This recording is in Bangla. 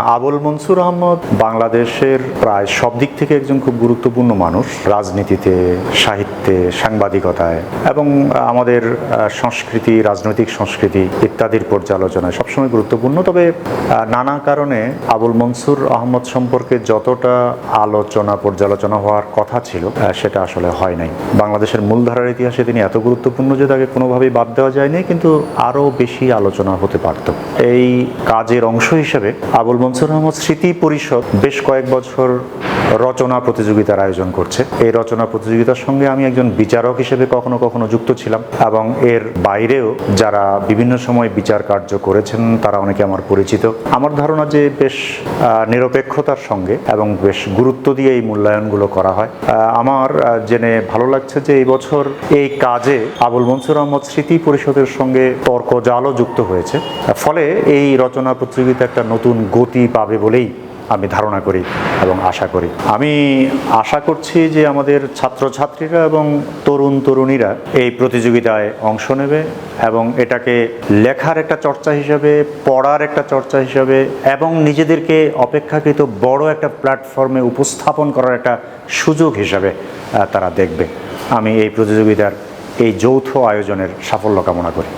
আবুল মনসুর আহমদ বাংলাদেশের প্রায় সব দিক থেকে একজন খুব গুরুত্বপূর্ণ মানুষ রাজনীতিতে, সাহিত্যে, সাংবাদিকতায় এবং আমাদের সংস্কৃতি, রাজনৈতিক সংস্কৃতি ইত্যাদির পর্যালোচনায় সবসময় গুরুত্বপূর্ণ। তবে নানা কারণে আবুল মনসুর আহমদ সম্পর্কে যতটা আলোচনা, পর্যালোচনা হওয়ার কথা ছিল সেটা আসলে হয় নাই। বাংলাদেশের মূলধারার ইতিহাসে তিনি এত গুরুত্বপূর্ণ যে তাকে কোনোভাবেই বাদ দেওয়া যায়নি, কিন্তু আরও বেশি আলোচনা হতে পারত। এই কাজের অংশ হিসেবে আবুল মনসুর আহমদ স্মৃতি পরিষদ বেশ কয়েক বছর রচনা প্রতিযোগিতার আয়োজন করছে। এই রচনা প্রতিযোগিতার সঙ্গে আমি একজন বিচারক হিসেবে কখনো কখনো যুক্ত ছিলাম এবং এর বাইরেও যারা বিভিন্ন সময় বিচার কার্য করেছেন, তারা অনেকে আমার পরিচিত। আমার ধারণা যে বেশ নিরপেক্ষতার সঙ্গে এবং বেশ গুরুত্ব দিয়ে এই মূল্যায়নগুলো করা হয়। আমার জেনে ভালো লাগছে যে এই বছর এই কাজে আবুল মনসুর আহমদ স্মৃতি পরিষদের সঙ্গে তর্ক জালও যুক্ত হয়েছে। ফলে এই রচনা প্রতিযোগিতা একটা নতুন গতি পাবে বলেই আমি ধারণা করি এবং আশা করি। আমি আশা করছি যে আমাদের ছাত্রছাত্রীরা এবং তরুণ তরুণীরা এই প্রতিযোগিতায় অংশ নেবে এবং এটাকে লেখার একটা চর্চা হিসাবে, পড়ার একটা চর্চা হিসাবে এবং নিজেদেরকে অপেক্ষাকৃত বড় একটা প্ল্যাটফর্মে উপস্থাপন করার একটা সুযোগ হিসাবে তারা দেখবে। আমি এই প্রতিযোগিতার এই যৌথ আয়োজনের সাফল্য কামনা করি।